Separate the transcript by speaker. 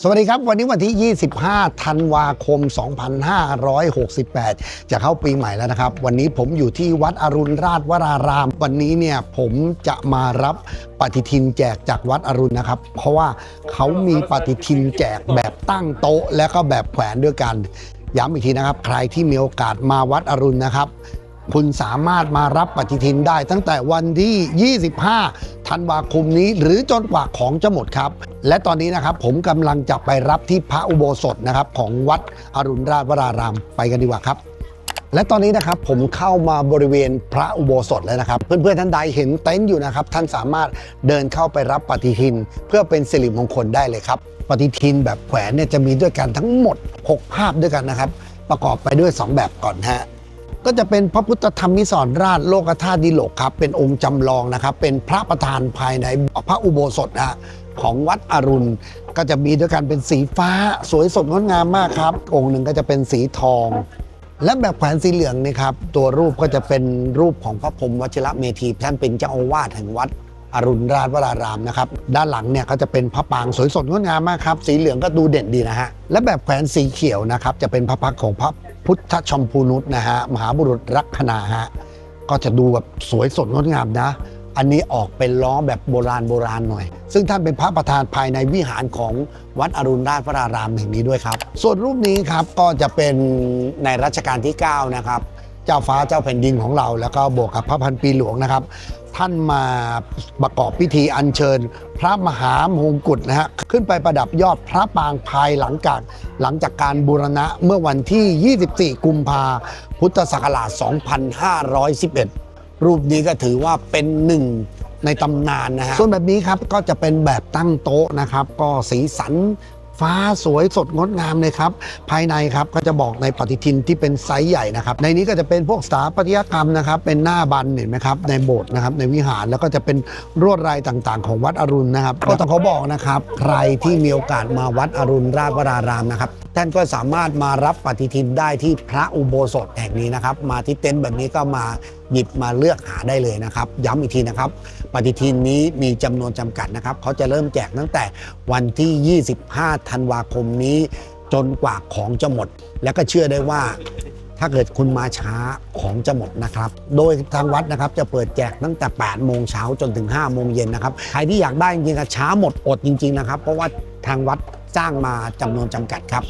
Speaker 1: สวัสดีครับ วันนี้วันที่ 25 ธันวาคม 2568 จะเข้าปีใหม่แล้วนะครับ วันนี้ผมอยู่ที่วัดอรุณราชวราราม วันนี้เนี่ยผมจะมารับปฏิทินแจกจากวัดอรุณนะครับ เพราะว่าเขามีปฏิทินแจกแบบตั้งโต๊ะ และก็แบบแขวนด้วยกัน ย้ำอีกทีนะครับ ใครที่มีโอกาสมาวัดอรุณนะครับ คุณสามารถมารับปฏิทินได้ตั้งแต่วันที่ 25 ธันวาคมนี้ หรือจนกว่าของจะหมดครับ และตอนนี้นะครับผมกำลังจะไปรับที่พระอุโบสถนะครับของวัดอรุณราชวรารามไปกันดีกว่าครับและตอนนี้นะครับผมเข้ามาบริเวณพระอุโบสถแล้วนะครับ เพื่อนๆท่านใดเห็นเต็นท์อยู่นะครับ ท่านสามารถเดินเข้าไปรับปฏิทิน เพื่อเป็นสิริมงคลได้เลยครับ ปฏิทินแบบแขวนเนี่ยจะมีด้วยกันทั้งหมด 6 ภาพด้วยกันนะครับ ประกอบไปด้วย 2 แบบก่อนฮะ ก็จะเป็นพระพุทธธรรมมิสรราชโลกธาตุดิโลกครับ เป็นองค์จำลองนะครับ เป็นพระประธานภายในพระอุโบสถนะของวัดอรุณ ก็จะมีด้วยกันเป็นสีฟ้าสวยสดงดงามมากครับ องค์หนึ่งก็จะเป็นสีทอง และแบบแขวนสีเหลืองนี่ครับ ตัวรูปก็จะเป็นรูปของพระพรหมวชิระเมธีท่านเป็นเจ้าอาวาสแห่งวัดอรุณราชวรารามนะครับ ด้านหลังเนี่ยก็จะเป็นพระปางสวยสดงดงามมากครับ สีเหลืองก็ดูเด่นดีนะฮะ และแบบแขวนสีเขียวนะครับ จะเป็นพระพักของพระ พุทธชมพูนุษนะฮะมหาบุรุษรักขณาฮะก็จะดูแบบสวยสดงดงามนะ อันนี้ออกเป็นล้อแบบโบราณโบราณหน่อย ซึ่งท่านเป็นพระประธานภายในวิหารของวัดอรุณราชวรารามแห่งนี้ด้วยครับ ส่วนรูปนี้ครับก็จะเป็นในรัชกาลที่ 9 นะครับ เจ้าฟ้าเจ้าแผ่นดินของเราแล้วก็บวกกับพระพันปีหลวงนะครับ ท่านมาประกอบพิธีอัญเชิญ พระมหามงกุฎนะฮะขึ้นไปประดับยอดพระปางภายหลังจากหลังจากการบูรณะเมื่อวันที่ 24 กุมภาพุทธศักราช 2511 รูปนี้ก็ถือว่าเป็นหนึ่งในตำนานนะฮะส่วนแบบนี้ครับก็จะเป็นแบบตั้งโต๊ะนะครับ ก็สีสัน ฟ้าสวยสดงดงามเลยครับ ภายในครับก็จะบอกในปฏิทินที่เป็นไซส์ใหญ่นะครับ ในนี้ก็จะเป็นพวกสถาปัตยกรรมนะครับ เป็นหน้าบันเห็นไหมครับ ในโบสถ์นะครับ ในวิหารแล้วก็จะเป็นรวดลายต่างๆ ของวัดอรุณนะครับ ก็ต้องขอบอกนะครับ ใครที่มีโอกาสมาวัดอรุณราชวรารามนะครับ ท่านก็สามารถมารับปฏิทินได้ที่พระอุโบสถแห่งนี้นะครับ มาที่เต็นท์แบบนี้ก็มาหยิบมาเลือกหาได้เลยนะครับ ย้ำอีกทีนะครับ ปฏิทินนี้มีจำนวนจำกัดนะครับเขาจะเริ่มแจกตั้งแต่วันที่ 25 ธันวาคมนี้ จนกว่าของจะหมด แล้วก็เชื่อได้ว่าถ้าเกิดคุณมาช้าของจะหมดนะครับ โดยทางวัดนะครับจะเปิดแจกตั้งแต่ 8 โมงเช้าจนถึง 5 โมงเย็นนะครับ ใครที่อยากได้จริงๆก็ช้าหมดอดจริง ๆ นะครับ เพราะว่าทางวัด จ้างมาจำนวนจำกัดครับ